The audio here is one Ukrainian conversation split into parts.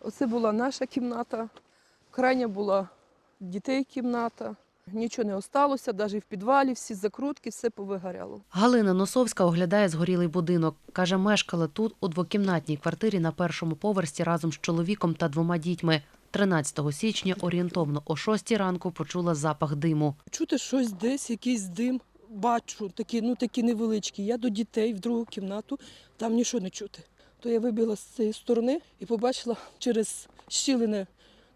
Оце була наша кімната, крайня була дітей кімната. Нічого не осталося, навіть в підвалі всі закрутки, все повигоряло. Галина Носовська оглядає згорілий будинок. Каже, мешкала тут у двокімнатній квартирі на першому поверсі разом з чоловіком та двома дітьми. 13 січня орієнтовно о 6 ранку почула запах диму. Чути щось десь, якийсь дим. Бачу, такі, ну такі невеличкі. Я до дітей в другу кімнату, там нічого не чути. То я вибігла з цієї сторони і побачила через щілини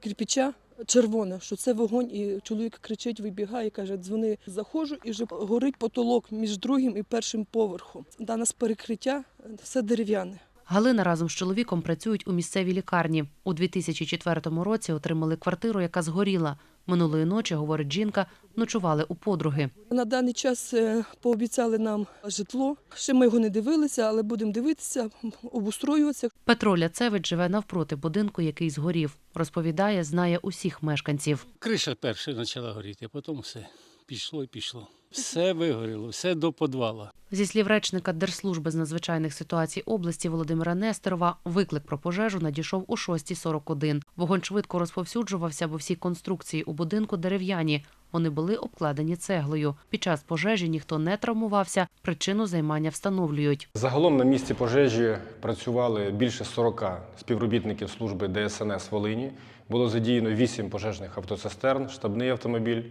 кирпича червоне, що це вогонь, і чоловік кричить, вибігає, каже, дзвони, заходжу, і вже горить потолок між другим і першим поверхом. Да, нас перекриття, все дерев'яне. Галина разом з чоловіком працюють у місцевій лікарні. У 2004 році отримали квартиру, яка згоріла. Минулої ночі, говорить жінка, ночували у подруги. На даний час е, пообіцяли нам житло. Ще ми його не дивилися, але будемо дивитися, обустроюватися. Петро Ляцевич живе навпроти будинку, який згорів. Розповідає, знає усіх мешканців. Криша перша почала горіти, а потім все. Пішло і пішло. Все вигоріло, все до підвала. Зі слів речника Держслужби з надзвичайних ситуацій області Володимира Нестерова, виклик про пожежу надійшов о 6.41. Вогонь швидко розповсюджувався, бо всі конструкції у будинку дерев'яні. Вони були обкладені цеглою. Під час пожежі ніхто не травмувався. Причину займання встановлюють. Загалом на місці пожежі працювали більше 40 співробітників служби ДСНС Волині. Було задіяно 8 пожежних автоцистерн, штабний автомобіль.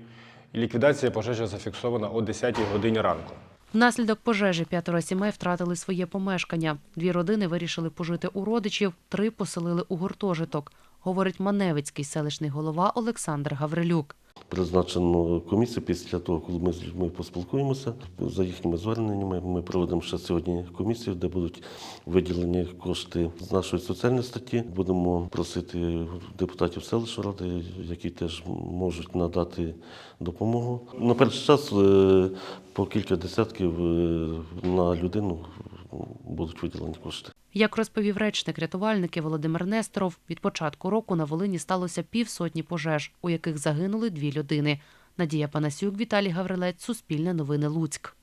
Ліквідація пожежі зафіксована о 10 годині ранку. Внаслідок пожежі п'ятеро сімей втратили своє помешкання. Дві родини вирішили пожити у родичів, три поселили у гуртожиток, говорить Маневицький селищний голова Олександр Гаврилюк. Призначено комісію після того, коли ми з людьми поспілкуємося. За їхніми зверненнями ми проведемо ще сьогодні комісію, де будуть виділені кошти з нашої соціальної статті. Будемо просити депутатів селищної ради, які теж можуть надати допомогу. На перший час е, по кілька десятків е, на людину будуть виділені кошти. Як розповів речник рятувальники Володимир Несторов, від початку року на Волині сталося півсотні пожеж, у яких загинули дві людини. Надія Панасюк, Віталій Гаврилець, Суспільне новини Луцьк.